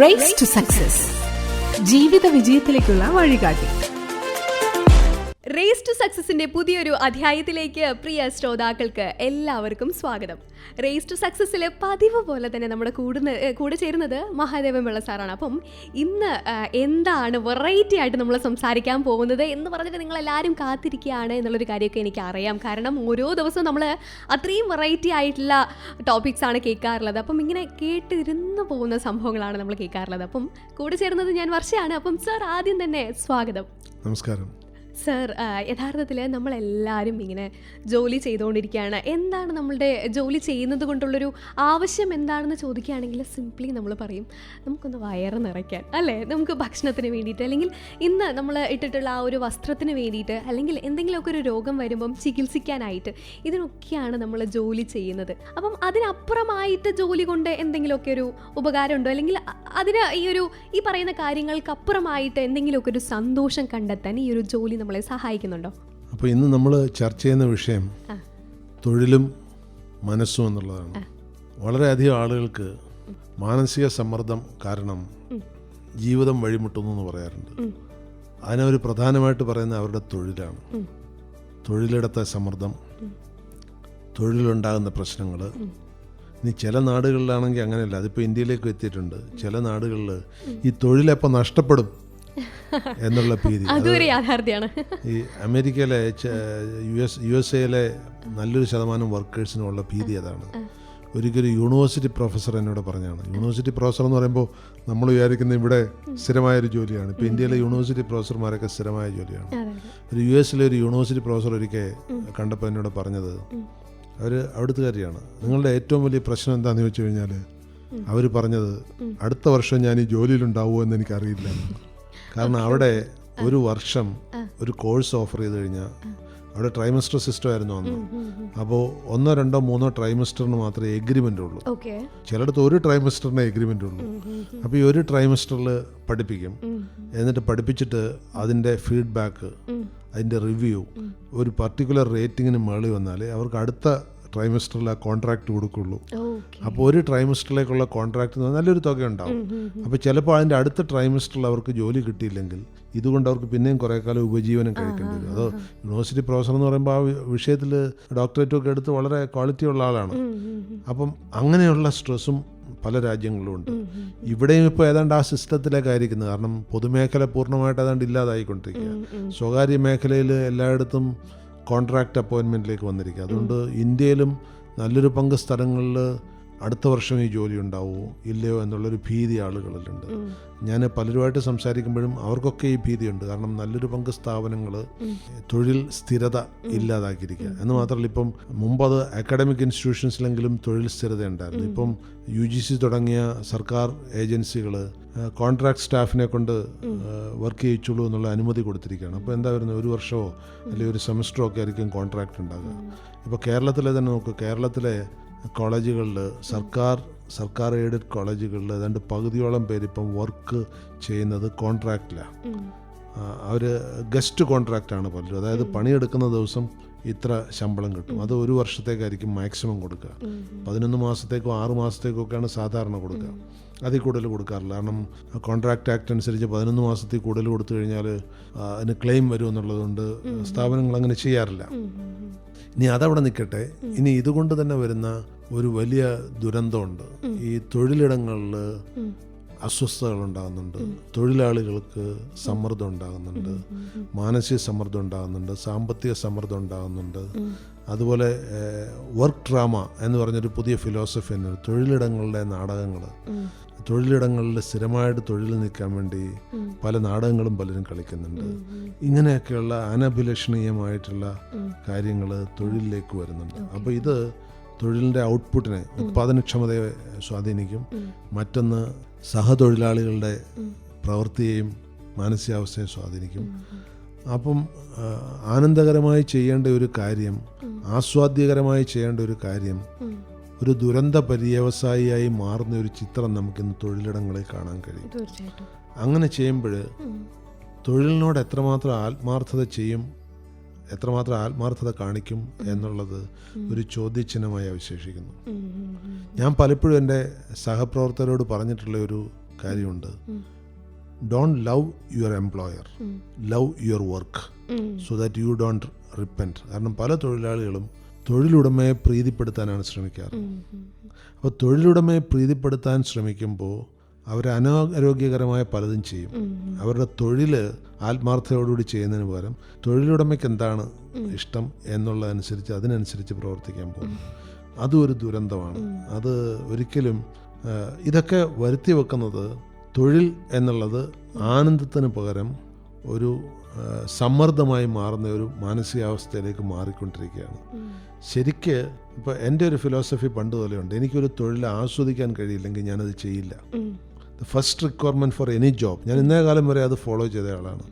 Raise to success ജീവിത വിജയത്തിലേക്കുള്ള വഴികാട്ടി. Raise to സക്സസിന്റെ പുതിയൊരു അധ്യായത്തിലേക്ക് പ്രിയ ശ്രോതാക്കൾക്ക് എല്ലാവർക്കും സ്വാഗതം. റേസ് ടു സക്സസിൽ പതിവ് പോലെ തന്നെ നമ്മുടെ കൂടുന്ന കൂടെ ചേരുന്നത് മഹാദേവൻ പിള്ള സാറാണ്. അപ്പം ഇന്ന് എന്താണ് വെറൈറ്റി ആയിട്ട് നമ്മൾ സംസാരിക്കാൻ പോകുന്നത് എന്ന് പറഞ്ഞിട്ട് നിങ്ങൾ എല്ലാവരും കാത്തിരിക്കുകയാണ് എന്നുള്ളൊരു കാര്യമൊക്കെ എനിക്ക് അറിയാം കാരണം ഓരോ ദിവസവും നമ്മൾ അത്രയും വെറൈറ്റി ആയിട്ടുള്ള ടോപ്പിക്സ് ആണ് കേൾക്കാറുള്ളത്. അപ്പം ഇങ്ങനെ കേട്ടിരുന്നു പോകുന്ന സംഭവങ്ങളാണ് നമ്മൾ കേൾക്കാറുള്ളത്. അപ്പം കൂടെ ചേരുന്നത് ഞാൻ വർഷയാണ്. അപ്പം സാർ ആദ്യം തന്നെ സ്വാഗതം. നമസ്കാരം. സർ യഥാർത്ഥത്തിൽ നമ്മളെല്ലാവരും ഇങ്ങനെ ജോലി ചെയ്തുകൊണ്ടിരിക്കുകയാണ്. എന്താണ് നമ്മളുടെ ജോലി ചെയ്യുന്നത് കൊണ്ടുള്ളൊരു ആവശ്യം എന്താണെന്ന് ചോദിക്കുകയാണെങ്കിൽ സിംപ്ലി നമ്മൾ പറയും നമുക്കൊന്ന് വയറ് നിറയ്ക്കാൻ അല്ലേ? നമുക്ക് ഭക്ഷണത്തിന് വേണ്ടിയിട്ട് അല്ലെങ്കിൽ ഇന്ന് നമ്മൾ ഇട്ടിട്ടുള്ള ആ ഒരു വസ്ത്രത്തിന് വേണ്ടിയിട്ട് അല്ലെങ്കിൽ എന്തെങ്കിലുമൊക്കെ ഒരു രോഗം വരുമ്പം ചികിത്സിക്കാനായിട്ട് ഇതിനൊക്കെയാണ് നമ്മൾ ജോലി ചെയ്യുന്നത്. അപ്പം അതിനപ്പുറമായിട്ട് ജോലി കൊണ്ട് എന്തെങ്കിലുമൊക്കെ ഒരു ഉപകാരമുണ്ടോ? അല്ലെങ്കിൽ അതിന് ഈ ഒരു ഈ പറയുന്ന കാര്യങ്ങൾക്ക് അപ്പുറമായിട്ട് എന്തെങ്കിലുമൊക്കെ ഒരു സന്തോഷം കണ്ടെത്താൻ ഈ ഒരു ജോലി നമ്മളെ സഹായിക്കുന്നുണ്ടോ? അപ്പോൾ ഇന്ന് നമ്മൾ ചർച്ച ചെയ്യുന്ന വിഷയം. തൊഴിലും മനസ്സും എന്നുള്ളതാണ്. വളരെയധികം ആളുകൾക്ക് മാനസിക സമ്മർദ്ദം കാരണം ജീവിതം വഴിമുട്ടുന്നു എന്ന് പറയാറുണ്ട്. അതിനവർ പ്രധാനമായിട്ട് പറയുന്നത് അവരുടെ തൊഴിലാണ്. തൊഴിലിടത്തെ സമ്മർദ്ദം തൊഴിലുണ്ടാകുന്ന പ്രശ്നങ്ങൾ ഇനി ചില നാടുകളിലാണെങ്കിൽ അങ്ങനെയല്ല. അതിപ്പോൾ ഇന്ത്യയിലേക്ക് എത്തിയിട്ടുണ്ട്. ചില നാടുകളിൽ ഈ തൊഴിലെപ്പോൾ നഷ്ടപ്പെടും? എന്നുള്ള രീതി അത് അതൊരു യാഥാർത്ഥ്യമാണ് ഈ അമേരിക്കയിലെ യു എസ് യു എസ് എയിലെ നല്ലൊരു ശതമാനം വർക്കേഴ്സിനുള്ള ഭീതി അതാണ്. ഒരിക്കലും യൂണിവേഴ്സിറ്റി പ്രൊഫസർ എന്നോട് പറഞ്ഞാണ് യൂണിവേഴ്സിറ്റി പ്രൊഫസർ എന്ന് പറയുമ്പോൾ നമ്മൾ വിചാരിക്കുന്ന ഇവിടെ സ്ഥിരമായൊരു ജോലിയാണ്. ഇപ്പോൾ ഇന്ത്യയിലെ യൂണിവേഴ്സിറ്റി പ്രൊഫസർമാരൊക്കെ സ്ഥിരമായ ജോലിയാണ്. ഒരു യു എസിലെ ഒരു യൂണിവേഴ്സിറ്റി പ്രൊഫസർ ഒരിക്കൽ കണ്ടപ്പോൾ എന്നോട് പറഞ്ഞത് അവർ അവിടുത്തുകാരിയാണ്. നിങ്ങളുടെ ഏറ്റവും വലിയ പ്രശ്നം എന്താണെന്ന് ചോദിച്ചു കഴിഞ്ഞാൽ അവർ പറഞ്ഞത് അടുത്ത വർഷം ഞാൻ ഈ ജോലിയിലുണ്ടാവുമോ എന്ന് എനിക്കറിയില്ല. കാരണം അവിടെ ഒരു വർഷം ഒരു കോഴ്സ് ഓഫർ ചെയ്ത് കഴിഞ്ഞാൽ അവിടെ ട്രൈമസ്റ്റർ സിസ്റ്റം ആയിരുന്നു അന്ന്. അപ്പോൾ ഒന്നോ രണ്ടോ മൂന്നോ ട്രൈമസ്റ്ററിന് മാത്രമേ എഗ്രിമെന്റ് ഉള്ളൂ. ചിലടത്ത് ചിലയിടത്ത് ഒരു ട്രൈമസ്റ്ററിന് എഗ്രിമെന്റ് ഉള്ളൂ. അപ്പോൾ ഈ ഒരു ട്രൈമസ്റ്ററിൽ പഠിപ്പിക്കും. എന്നിട്ട് പഠിപ്പിച്ചിട്ട് അതിന്റെ ഫീഡ്ബാക്ക് അതിന്റെ റിവ്യൂ ഒരു പർട്ടിക്കുലർ റേറ്റിങ്ങിന് മേളിൽ വന്നാൽ അവർക്ക് അടുത്ത ട്രൈമസ്റ്ററിൽ ആ കോൺട്രാക്ട് കൊടുക്കുള്ളൂ. അപ്പോൾ ഒരു ട്രൈമസ്റ്ററിലേക്കുള്ള കോൺട്രാക്ട് നല്ലൊരു തുക ഉണ്ടാവും അപ്പോൾ ചിലപ്പോൾ അതിന്റെ അടുത്ത ട്രൈമസ്റ്ററിൽ അവർക്ക് ജോലി കിട്ടിയില്ലെങ്കിൽ ഇതുകൊണ്ട് അവർക്ക് പിന്നെയും കുറേ കാലം ഉപജീവനം കഴിക്കേണ്ടി വരും. അത് യൂണിവേഴ്സിറ്റി പ്രൊഫസർ എന്ന് പറയുമ്പോൾ ആ വിഷയത്തിൽ ഡോക്ടറേറ്റും ഒക്കെ എടുത്ത് വളരെ ക്വാളിറ്റി ഉള്ള ആളാണ്. അപ്പം അങ്ങനെയുള്ള സ്ട്രെസ്സും പല രാജ്യങ്ങളിലും ഉണ്ട്. ഇവിടെയും ഇപ്പോൾ ഏതാണ്ട് ആ സിസ്റ്റത്തിലേക്കായിരിക്കുന്നത് കാരണം പൊതുമേഖല പൂർണമായിട്ട് ഏതാണ്ട് ഇല്ലാതായിക്കൊണ്ടിരിക്കുക സ്വകാര്യ മേഖലയിൽ എല്ലായിടത്തും കോൺട്രാക്റ്റ് അപ്പോയിൻമെന്റിലേക്ക് വന്നിരിക്കുക. അതുകൊണ്ട് ഇന്ത്യയിലും നല്ലൊരു പങ്ക് സ്ഥലങ്ങളിൽ അടുത്ത വർഷം ഈ ജോലി ഉണ്ടാവുമോ ഇല്ലയോ എന്നുള്ളൊരു ഭീതി ആളുകളിലുണ്ട്. ഞാൻ പലരുമായിട്ട് സംസാരിക്കുമ്പോഴും അവർക്കൊക്കെ ഈ ഭീതിയുണ്ട്. കാരണം നല്ലൊരു പങ്ക് സ്ഥാപനങ്ങൾ തൊഴിൽ സ്ഥിരത ഇല്ലാതാക്കിയിരിക്കുക. എന്ന് മാത്രമല്ല ഇപ്പം മുമ്പ് അത് അക്കാഡമിക് ഇൻസ്റ്റിറ്റ്യൂഷൻസിലെങ്കിലും തൊഴിൽ സ്ഥിരത ഉണ്ടായിരുന്നു. ഇപ്പം യു ജി സി തുടങ്ങിയ സർക്കാർ ഏജൻസികൾ കോൺട്രാക്ട് സ്റ്റാഫിനെ കൊണ്ട് വർക്ക് ചെയ്യിച്ചുള്ളൂ എന്നുള്ള അനുമതി കൊടുത്തിരിക്കുകയാണ്. അപ്പോൾ എന്താ വരുന്നത്? ഒരു വർഷമോ അല്ലെങ്കിൽ ഒരു സെമസ്റ്ററോ ഒക്കെ ആയിരിക്കും കോൺട്രാക്ട് ഉണ്ടാകുക ഇപ്പോൾ കേരളത്തിലെ തന്നെ നോക്കുക കേരളത്തിലെ കോളേജുകളിൽ സർക്കാർ സർക്കാർ എയ്ഡഡ് കോളേജുകളിൽ ഏതാണ്ട് പകുതിയോളം പേര് ഇപ്പം വർക്ക് ചെയ്യുന്നത് കോൺട്രാക്റ്റിലാണ് അവർ ഗസ്റ്റ് കോൺട്രാക്റ്റാണ് പലരും അതായത് പണിയെടുക്കുന്ന ദിവസം ഇത്ര ശമ്പളം കിട്ടും. അത് ഒരു വർഷത്തേക്കായിരിക്കും മാക്സിമം കൊടുക്കുക. പതിനൊന്ന് മാസത്തേക്കോ ആറ് മാസത്തേക്കോ ഒക്കെയാണ് സാധാരണ കൊടുക്കുക. അതിൽ കൂടുതൽ കൊടുക്കാറില്ല. കാരണം കോൺട്രാക്ട് ആക്ട് അനുസരിച്ച് പതിനൊന്ന് മാസത്തിൽ കൂടുതൽ കൊടുത്തു കഴിഞ്ഞാൽ അതിന് ക്ലെയിം വരും എന്നുള്ളതുകൊണ്ട് സ്ഥാപനങ്ങൾ അങ്ങനെ ചെയ്യാറില്ല. ഇനി അതവിടെ നിൽക്കട്ടെ. ഇനി ഇതുകൊണ്ട് തന്നെ വരുന്ന ഒരു വലിയ ദുരന്തമുണ്ട്. ഈ തൊഴിലിടങ്ങളിൽ അസ്വസ്ഥതകൾ ഉണ്ടാകുന്നുണ്ട്. തൊഴിലാളികൾക്ക് സമ്മർദ്ദം ഉണ്ടാകുന്നുണ്ട്. മാനസിക സമ്മർദ്ദം ഉണ്ടാകുന്നുണ്ട്. സാമ്പത്തിക സമ്മർദ്ദം ഉണ്ടാകുന്നുണ്ട്. അതുപോലെ വർക്ക് ഡ്രാമ എന്ന് പറഞ്ഞൊരു പുതിയ ഫിലോസഫി തന്നെ തൊഴിലിടങ്ങളിലെ നാടകങ്ങൾ. തൊഴിലിടങ്ങളിൽ സ്ഥിരമായിട്ട് തൊഴിൽ നിൽക്കാൻ വേണ്ടി പല നാടകങ്ങളും പലരും കളിക്കുന്നുണ്ട്. ഇങ്ങനെയൊക്കെയുള്ള അനഭിലഷണീയമായിട്ടുള്ള കാര്യങ്ങൾ തൊഴിലിലേക്ക് വരുന്നുണ്ട്. അപ്പോൾ ഇത് തൊഴിലിന്റെ ഔട്ട്പുട്ടിനെ ഉത്പാദനക്ഷമതയെ സ്വാധീനിക്കും. മറ്റൊന്ന് സഹതൊഴിലാളികളുടെ പ്രവൃത്തിയെയും മാനസികാവസ്ഥയെ സ്വാധീനിക്കും. അപ്പം ആനന്ദകരമായി ചെയ്യേണ്ട ഒരു കാര്യം ആസ്വാദ്യകരമായി ചെയ്യേണ്ട ഒരു കാര്യം ഒരു ദുരന്ത പര്യവസായിയായി മാറുന്ന ഒരു ചിത്രം നമുക്കിന്ന് തൊഴിലിടങ്ങളിൽ കാണാൻ കഴിയും. അങ്ങനെ ചെയ്യുമ്പോൾ തൊഴിലിനോട് എത്രമാത്രം ആത്മാർത്ഥത ചെയ്യും എത്രമാത്രം ആത്മാർത്ഥത കാണിക്കും എന്നുള്ളത് ഒരു ചോദ്യചിഹ്നമായി അവശേഷിക്കുന്നു. ഞാൻ പലപ്പോഴും എന്റെ സഹപ്രവർത്തകരോട് പറഞ്ഞിട്ടുള്ള ഒരു കാര്യമുണ്ട്. Don't love your employer love your work so that you don't repent കാരണം പല തൊഴിലാളികളും തൊഴിലുടമയെ പ്രീതിപ്പെടുത്താനാണ് ശ്രമിക്കാറ്. അപ്പോൾ തൊഴിലുടമയെ പ്രീതിപ്പെടുത്താൻ ശ്രമിക്കുമ്പോൾ അവർ അനാരോഗ്യകരമായ പലതും ചെയ്യും. അവരുടെ തൊഴിൽ ആത്മാർത്ഥതയോടുകൂടി ചെയ്യുന്നതിന് പകരം തൊഴിലുടമയ്ക്ക് എന്താണ് ഇഷ്ടം എന്നുള്ളതനുസരിച്ച് അതിനനുസരിച്ച് പ്രവർത്തിക്കാൻ പോകും. അതും ഒരു ദുരന്തമാണ്. അത് ഒരിക്കലും ഇതൊക്കെ വരുത്തി വെക്കുന്നത് തൊഴിൽ എന്നുള്ളത് ആനന്ദത്തിന് പകരം ഒരു സമ്മർദ്ദമായി മാറുന്ന ഒരു മാനസികാവസ്ഥയിലേക്ക് മാറിക്കൊണ്ടിരിക്കുകയാണ്. ശരിക്ക് ഇപ്പോൾ എന്റെ ഒരു ഫിലോസഫി പണ്ട് പോലെയുണ്ട്. എനിക്കൊരു തൊഴിൽ ആസ്വദിക്കാൻ കഴിയില്ലെങ്കിൽ ഞാനത് ചെയ്യില്ല. The first requirement for any job ഞാൻ ഇന്നേ കാലം വരെ അത് ഫോളോ ചെയ്ത ആളാണ്.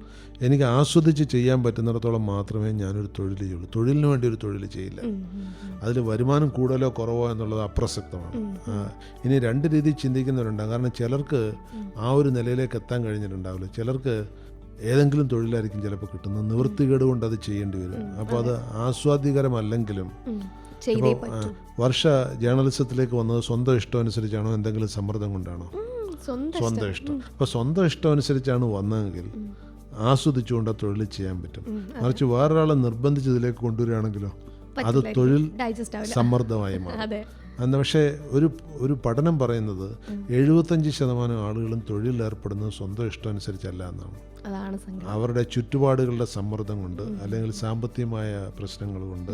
എനിക്ക് ആസ്വദിച്ച് ചെയ്യാൻ പറ്റുന്നിടത്തോളം മാത്രമേ ഞാനൊരു തൊഴിൽ ചെയ്യുള്ളൂ തൊഴിലിന് വേണ്ടി ഒരു തൊഴിൽ ചെയ്യില്ല. അതിൽ വരുമാനം കൂടുതലോ കുറവോ എന്നുള്ളത് അപ്രസക്തമാണ്. ഇനി രണ്ട് രീതിയിൽ ചിന്തിക്കുന്നവരുണ്ടാകും. കാരണം ചിലർക്ക് ആ ഒരു നിലയിലേക്ക് എത്താൻ കഴിഞ്ഞിട്ടുണ്ടാവില്ല. ചിലർക്ക് ഏതെങ്കിലും തൊഴിലായിരിക്കും ചിലപ്പോൾ കിട്ടുന്നത്. നിവൃത്തികേട് കൊണ്ട് അത് ചെയ്യേണ്ടി വരും. അപ്പോൾ അത് ആസ്വാദ്യകരമല്ലെങ്കിലും ഇപ്പോൾ വർഷ ജേർണലിസത്തിലേക്ക് വന്നത് സ്വന്തം ഇഷ്ടം അനുസരിച്ചാണോ? എന്തെങ്കിലും സമ്മർദ്ദം കൊണ്ടാണോ? സ്വന്തം ഇഷ്ടം. അപ്പോൾ സ്വന്തം ഇഷ്ടം അനുസരിച്ചാണ് വന്നതെങ്കിൽ ആസ്വദിച്ചുകൊണ്ട് ആ തൊഴിൽ ചെയ്യാൻ പറ്റും. മറിച്ച് വേറൊരാളെ നിർബന്ധിച്ച് ഇതിലേക്ക് കൊണ്ടുവരികയാണെങ്കിലോ അത് തൊഴിൽ സമ്മർദ്ദമായി മാറും. അന്ന് പക്ഷേ ഒരു ഒരു പഠനം പറയുന്നത് എഴുപത്തഞ്ച് ശതമാനം ആളുകളും തൊഴിലിലേർപ്പെടുന്നത് സ്വന്തം ഇഷ്ടം അനുസരിച്ചല്ല എന്നാണ് അവരുടെ ചുറ്റുപാടുകളുടെ സമ്മർദ്ദം കൊണ്ട് അല്ലെങ്കിൽ സാമ്പത്തികമായ പ്രശ്നങ്ങൾ കൊണ്ട്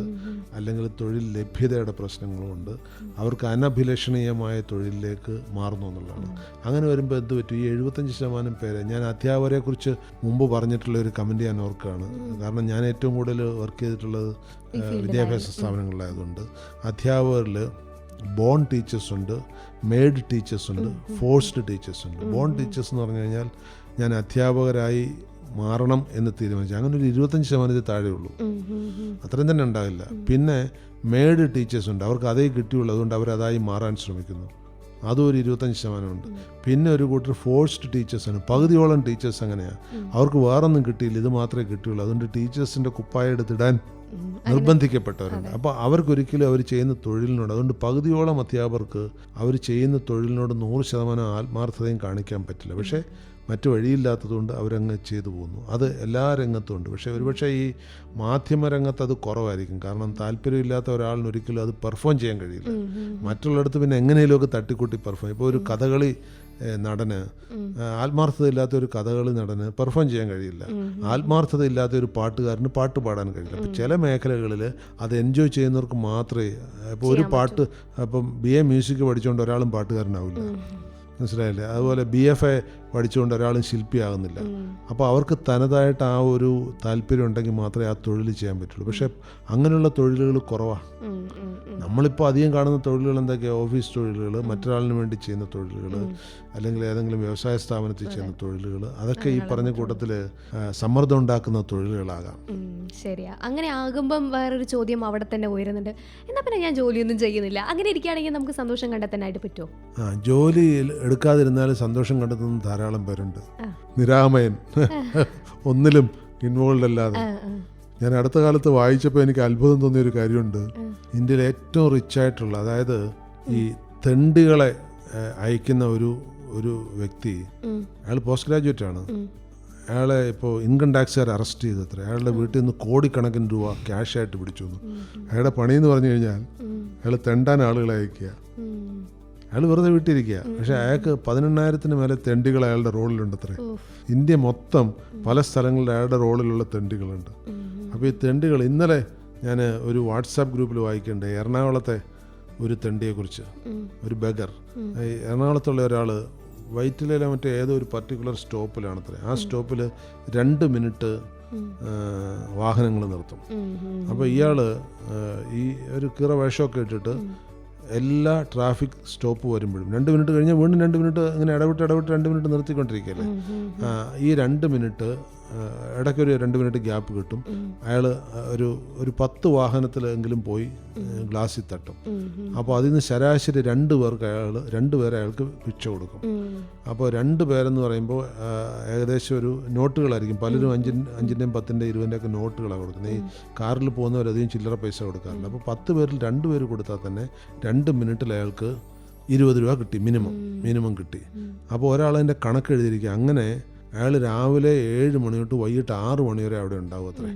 അല്ലെങ്കിൽ തൊഴിൽ ലഭ്യതയുടെ പ്രശ്നങ്ങളുമുണ്ട് അവർക്ക് അനഭിലഷണീയമായ തൊഴിലിലേക്ക് മാറുന്നു എന്നുള്ളതാണ്. അങ്ങനെ വരുമ്പോൾ എന്ത് പറ്റും? ഈ എഴുപത്തഞ്ച് ശതമാനം പേരെ ഞാൻ അധ്യാപകരെക്കുറിച്ച് മുമ്പ് പറഞ്ഞിട്ടുള്ള ഒരു കമന്റ് ഞാൻ ഓർക്കുകയാണ്. കാരണം ഞാൻ ഏറ്റവും കൂടുതൽ വർക്ക് ചെയ്തിട്ടുള്ളത് വിദ്യാഭ്യാസ സ്ഥാപനങ്ങളിലായതുകൊണ്ട് അധ്യാപകരിൽ ബോൺ ടീച്ചേഴ്സ് ഉണ്ട് മെയ്ഡ് ടീച്ചേഴ്സ് ഉണ്ട് ഫോഴ്സ്ഡ് ടീച്ചേഴ്സ് ഉണ്ട്. ബോൺ ടീച്ചേഴ്സ് എന്ന് പറഞ്ഞു കഴിഞ്ഞാൽ ഞാൻ അധ്യാപകരായി മാറണം എന്ന് തീരുമാനിച്ചു. അങ്ങനെ ഒരു ഇരുപത്തഞ്ച് ശതമാനത്തിൽ താഴെ ഉള്ളൂ. അത്രയും തന്നെ ഉണ്ടാവില്ല. പിന്നെ മെയ്ഡ് ടീച്ചേഴ്സ് ഉണ്ട്. അവർക്ക് അതേ കിട്ടിയുള്ളൂ. അതുകൊണ്ട് അവരതായി മാറാൻ ശ്രമിക്കുന്നു. അതും ഒരു ഇരുപത്തഞ്ച് ശതമാനമുണ്ട് പിന്നെ ഒരു കൂട്ടർ ഫോഴ്സ്ഡ് ടീച്ചേഴ്സാണ് പകുതിയോളം ടീച്ചേഴ്സ് അങ്ങനെയാണ് അവർക്ക് വേറൊന്നും കിട്ടിയില്ല. ഇത് മാത്രമേ കിട്ടിയുള്ളൂ. അതുകൊണ്ട് ടീച്ചേഴ്സിന്റെ കുപ്പായ എടുത്തിടാൻ നിർബന്ധിക്കപ്പെട്ടവരുണ്ട്. അപ്പോൾ അവർക്കൊരിക്കലും അവർ ചെയ്യുന്ന തൊഴിലിനോട് അതുകൊണ്ട് പകുതിയോളം അധ്യാപകർക്ക് അവർ ചെയ്യുന്ന തൊഴിലിനോട് നൂറ് ശതമാനം ആത്മാർത്ഥതയും കാണിക്കാൻ പറ്റില്ല. പക്ഷേ മറ്റു വഴിയില്ലാത്തതുകൊണ്ട് അവരങ്ങ് ചെയ്തു പോകുന്നു അത് എല്ലാ രംഗത്തും ഉണ്ട്. പക്ഷേ ഒരുപക്ഷെ ഈ മാധ്യമരംഗത്ത് അത് കുറവായിരിക്കും. കാരണം താല്പര്യമില്ലാത്ത ഒരാളിന് ഒരിക്കലും അത് പെർഫോം ചെയ്യാൻ കഴിയില്ല. മറ്റുള്ളിടത്ത് പിന്നെ എങ്ങനെയെങ്കിലുമൊക്കെ തട്ടിക്കൂട്ടി പെർഫോം. ഇപ്പോൾ ഒരു കഥകളി നടന് ആത്മാർത്ഥതയില്ലാത്തൊരു ആത്മാർത്ഥതയില്ലാത്ത ഒരു കഥകളി നടന് പെർഫോം ചെയ്യാൻ കഴിയില്ല. ആത്മാർത്ഥതയില്ലാത്ത ഒരു പാട്ടുകാരന് പാട്ട് പാടാൻ കഴിയില്ല. അപ്പം ചില മേഖലകളിൽ അത് എൻജോയ് ചെയ്യുന്നവർക്ക് മാത്രമേ ഇപ്പോൾ ഒരു പാട്ട് അപ്പം ബി എ മ്യൂസിക് പഠിച്ചുകൊണ്ട് ഒരാളും പാട്ടുകാരനാവില്ല. മനസ്സിലായില്ലേ? അതുപോലെ ബി എഫ് എ പഠിച്ചുകൊണ്ട് ഒരാളും ശില്പിയാകുന്നില്ല. അപ്പോൾ അവർക്ക് തനതായിട്ട് ആ ഒരു താല്പര്യം ഉണ്ടെങ്കിൽ മാത്രമേ ആ തൊഴിൽ ചെയ്യാൻ പറ്റുള്ളൂ. പക്ഷേ അങ്ങനെയുള്ള തൊഴിലുകൾ കുറവാണ്. നമ്മളിപ്പോൾ അധികം കാണുന്ന തൊഴിലുകൾ എന്തൊക്കെയാണ് ഓഫീസ് തൊഴിലുകൾ മറ്റൊരാളിന് വേണ്ടി ചെയ്യുന്ന തൊഴിലുകൾ അല്ലെങ്കിൽ ഏതെങ്കിലും വ്യവസായ സ്ഥാപനത്തിൽ ചെയ്യുന്ന തൊഴിലുകൾ അതൊക്കെ ഈ പറഞ്ഞ കൂട്ടത്തിൽ സമ്മർദ്ദം ഉണ്ടാക്കുന്ന തൊഴിലുകളാകാം. ശരിയാ. അങ്ങനെ ആകുമ്പം വേറൊരു ചോദ്യം അവിടെ തന്നെ ഉയരുന്നുണ്ട്. എന്നാ പിന്നെ ഞാൻ ജോലിയൊന്നും ചെയ്യുന്നില്ല. അങ്ങനെ ഇരിക്കുകയാണെങ്കിൽ നമുക്ക് സന്തോഷം കണ്ടെത്താനായിട്ട് പറ്റുമോ? ആ ജോലി എടുക്കാതിരുന്നാൽ സന്തോഷം കണ്ടെത്തുന്ന ധാരാളം പേരുണ്ട്. നിരാമയൻ. ഒന്നിലും ഇൻവോൾവ് അല്ലാതെ. ഞാൻ അടുത്ത കാലത്ത് വായിച്ചപ്പോൾ എനിക്ക് അത്ഭുതം തോന്നിയ ഒരു കാര്യമുണ്ട് ഇന്ത്യയിൽ ഏറ്റവും റിച്ച് ആയിട്ടുള്ള അതായത് ഈ തെണ്ടികളെ അയക്കുന്ന ഒരു ഒരു വ്യക്തി അയാൾ പോസ്റ്റ് ഗ്രാജുവേറ്റ് ആണ്. അയാളെ ഇപ്പോൾ ഇൻകം ടാക്സുകാർ അറസ്റ്റ് ചെയ്തത്ര. അയാളുടെ വീട്ടിൽ നിന്ന് കോടിക്കണക്കിന് രൂപ ക്യാഷായിട്ട് പിടിച്ചു അയാളുടെ പണി എന്ന് പറഞ്ഞു കഴിഞ്ഞാൽ അയാൾ തെണ്ടാൻ ആളുകളെ അയക്കുക. അയാൾ വെറുതെ വീട്ടിരിക്കുക. പക്ഷെ അയാൾക്ക് പതിനെണ്ണായിരത്തിന് മേലെ തെണ്ടികൾ അയാളുടെ റോളിലുണ്ട് അത്രേ ഇന്ത്യ മൊത്തം പല സ്ഥലങ്ങളിൽ അയാളുടെ റോളിലുള്ള തെണ്ടികളുണ്ട്. അപ്പോൾ ഈ തെണ്ടികൾ ഇന്നലെ ഞാൻ ഒരു വാട്സാപ്പ് ഗ്രൂപ്പിൽ വായിക്കേണ്ട? എറണാകുളത്തെ ഒരു തെണ്ടിയെക്കുറിച്ച്. ഒരു ബഗർ. എറണാകുളത്തുള്ള ഒരാൾ വൈറ്റിലെ മറ്റേ ഏതോ ഒരു പർട്ടിക്കുലർ സ്റ്റോപ്പിലാണ് സ്റ്റോപ്പിലാണത്രേ. ആ സ്റ്റോപ്പിൽ രണ്ട് മിനിറ്റ് വാഹനങ്ങൾ നിർത്തും. അപ്പോൾ ഇയാൾ ഈ ഒരു കിറ വേഷമൊക്കെ ഇട്ടിട്ട് എല്ലാ ട്രാഫിക് സ്റ്റോപ്പ് വരുമ്പോഴും രണ്ട് മിനിറ്റ് കഴിഞ്ഞാൽ വീണ്ടും രണ്ട് മിനിറ്റ് ഇങ്ങനെ ഇടവിട്ട് ഇടവിട്ട് രണ്ട് മിനിറ്റ് നിർത്തിക്കൊണ്ടിരിക്കുകയല്ലേ? ഈ രണ്ട് മിനിറ്റ് ഇടയ്ക്കൊരു രണ്ട് മിനിറ്റ് ഗ്യാപ്പ് കിട്ടും. അയാൾ ഒരു ഒരു പത്ത് വാഹനത്തിലെങ്കിലും പോയി ഗ്ലാസ്സിൽ തട്ടും. അപ്പോൾ അതിൽ നിന്ന് ശരാശരി രണ്ട് പേർക്ക് അയാൾ രണ്ട് പേരെ അയാൾക്ക് പിച്ച കൊടുക്കും. അപ്പോൾ രണ്ട് പേരെന്ന് പറയുമ്പോൾ ഏകദേശം ഒരു നോട്ടുകളായിരിക്കും. പലരും അഞ്ചിൻ അഞ്ചിന്റെയും പത്തിന്റെ ഇരുപതിന്റെ ഒക്കെ നോട്ടുകളാണ് കൊടുക്കുന്നത്. ഈ കാറിൽ പോകുന്നവരധികം ചില്ലറ പൈസ കൊടുക്കാറില്ല. അപ്പോൾ പത്ത് പേരിൽ രണ്ട് പേര് കൊടുത്താൽ തന്നെ രണ്ട് മിനിറ്റിൽ അയാൾക്ക് ഇരുപത് രൂപ കിട്ടി മിനിമം. മിനിമം കിട്ടി. അപ്പോൾ ഒരാൾ അതിന്റെ കണക്ക് എഴുതിയിരിക്കുക അങ്ങനെ അയാൾ രാവിലെ ഏഴ് മണി തൊട്ട് വൈകിട്ട് ആറ് മണി വരെ അവിടെ ഉണ്ടാവും അത്രേ.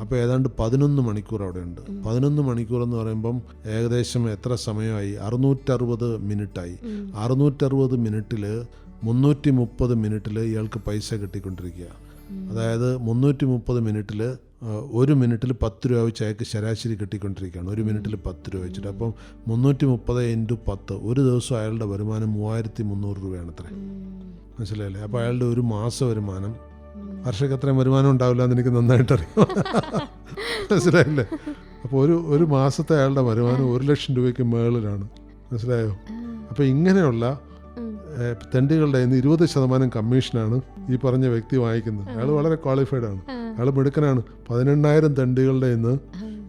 അപ്പോൾ ഏതാണ്ട് പതിനൊന്ന് മണിക്കൂർ അവിടെ ഉണ്ട്. പതിനൊന്ന് മണിക്കൂർ എന്ന് പറയുമ്പം ഏകദേശം എത്ര സമയമായി? അറുന്നൂറ്ററുപത് മിനിറ്റായി. അറുന്നൂറ്ററുപത് മിനിറ്റിൽ മുന്നൂറ്റി മുപ്പത് മിനിറ്റിൽ ഇയാൾക്ക് പൈസ കിട്ടിക്കൊണ്ടിരിക്കുക. അതായത് മുന്നൂറ്റി മുപ്പത് മിനിറ്റിൽ ഒരു മിനിറ്റിൽ പത്ത് രൂപ വെച്ച് അയാൾക്ക് ശരാശരി കിട്ടിക്കൊണ്ടിരിക്കുകയാണ്. ഒരു മിനിറ്റിൽ പത്ത് രൂപ വെച്ചിട്ട്. അപ്പം മുന്നൂറ്റി മുപ്പത് ഇന്റു പത്ത് ഒരു ദിവസം അയാളുടെ വരുമാനം മൂവായിരത്തി മുന്നൂറ് രൂപയാണ് അത്രേ മനസ്സിലായില്ലേ? അപ്പോൾ അയാളുടെ ഒരു മാസ വരുമാനം. വർഷക്ക് അത്രയും വരുമാനം ഉണ്ടാവില്ല എന്ന് എനിക്ക് നന്നായിട്ട് അറിയാം മനസ്സിലായില്ലേ? അപ്പോൾ ഒരു ഒരു മാസത്തെ അയാളുടെ വരുമാനം ഒരു ലക്ഷം രൂപയ്ക്ക് മേളിലാണ്. മനസ്സിലായോ? അപ്പോൾ ഇങ്ങനെയുള്ള തെണ്ടികളുടെ ഇന്ന് നിന്ന് ഇരുപത് ശതമാനം കമ്മീഷനാണ് ഈ പറഞ്ഞ വ്യക്തി വാങ്ങിക്കുന്നത്. അയാൾ വളരെ ക്വാളിഫൈഡ് ആണ്. അയാൾ മിടുക്കനാണ്. പതിനെണ്ണായിരം തെണ്ടികളുടെ നിന്ന്